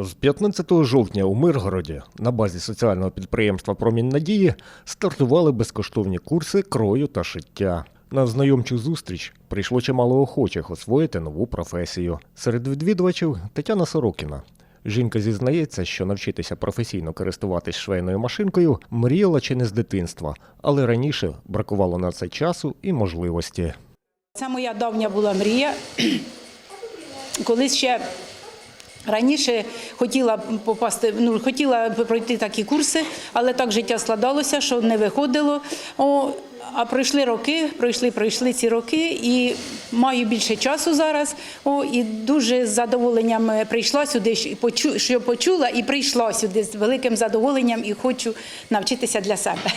З 15 жовтня у Миргороді на базі соціального підприємства Промінь надії стартували безкоштовні курси крою та шиття. На знайомчу зустріч прийшло чимало охочих освоїти нову професію. Серед відвідувачів Тетяна Сорокіна. Жінка зізнається, що навчитися професійно користуватись швейною машинкою мріяла чи не з дитинства, але раніше бракувало на це часу і можливості. Це моя давня була мрія. Колись ще раніше хотіла попасти, ну хотіла пройти такі курси, але так життя складалося, що не виходило. О, а пройшли роки, пройшли, пройшли ці роки, і маю більше часу зараз. О, і дуже з задоволенням прийшла сюди, що почула, і прийшла сюди з великим задоволенням і хочу навчитися для себе.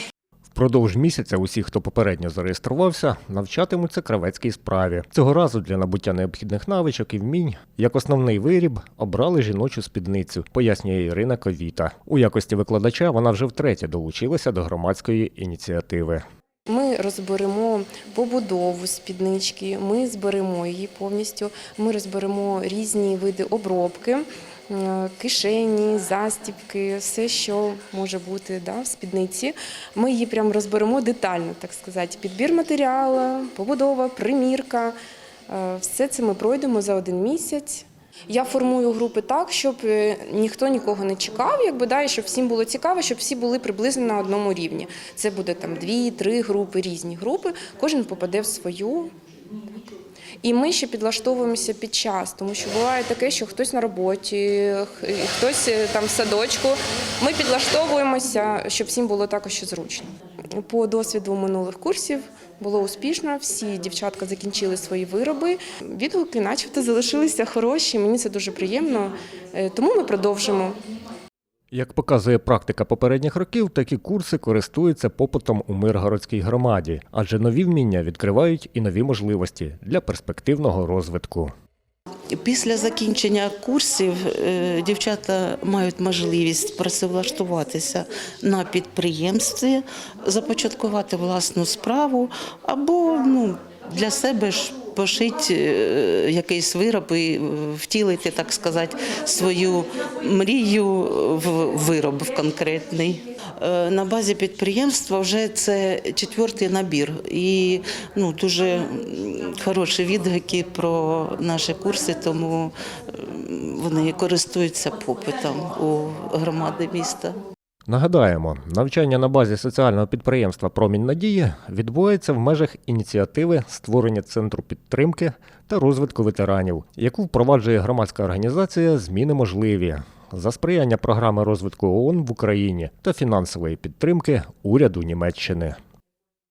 Впродовж місяця усі, хто попередньо зареєструвався, навчатимуться кравецькій справі. Цього разу для набуття необхідних навичок і вмінь, як основний виріб, обрали жіночу спідницю, пояснює Ірина Ковіта. У якості викладача вона вже втретє долучилася до громадської ініціативи. Ми розберемо побудову спіднички, ми зберемо її повністю. Ми розберемо різні види обробки, кишені, застібки, все, що може бути да, в спідниці. Ми її прям розберемо детально, так сказати. Підбір матеріалу, побудова, примірка. Е, Все це ми пройдемо за один місяць. Я формую групи так, щоб е, ніхто нікого не чекав, якби да, і щоб всім було цікаво, щоб всі були приблизно на одному рівні. Це буде там дві, три групи, різні групи. Кожен попаде в свою. І ми ще підлаштовуємося під час, тому що буває таке, що хтось на роботі, хтось е, там в садочку. Ми підлаштовуємося, щоб всім було також зручно. По досвіду минулих курсів було успішно. Всі дівчатка закінчили свої вироби. Відгуки, начебто, залишилися хороші. Мені це дуже приємно. Е, Тому ми продовжимо. Як показує практика попередніх років, такі курси користуються попитом у Миргородській громаді, адже нові вміння відкривають і нові можливості для перспективного розвитку. Після закінчення курсів е, дівчата мають можливість працевлаштуватися на підприємстві, започаткувати власну справу або ну, для себе ж пошити е, якийсь вироб і втілити, так сказати, свою мрію в вироб в конкретний. Е, На базі підприємства вже це четвертий набір, і ну дуже хороші відгуки про наші курси, тому е, вони користуються попитом у громади міста. Нагадаємо, навчання на базі соціального підприємства Промінь надії відбувається в межах ініціативи створення центру підтримки та розвитку ветеранів, яку впроваджує громадська організація Зміни можливі за сприяння програми розвитку ООН в Україні та фінансової підтримки уряду Німеччини.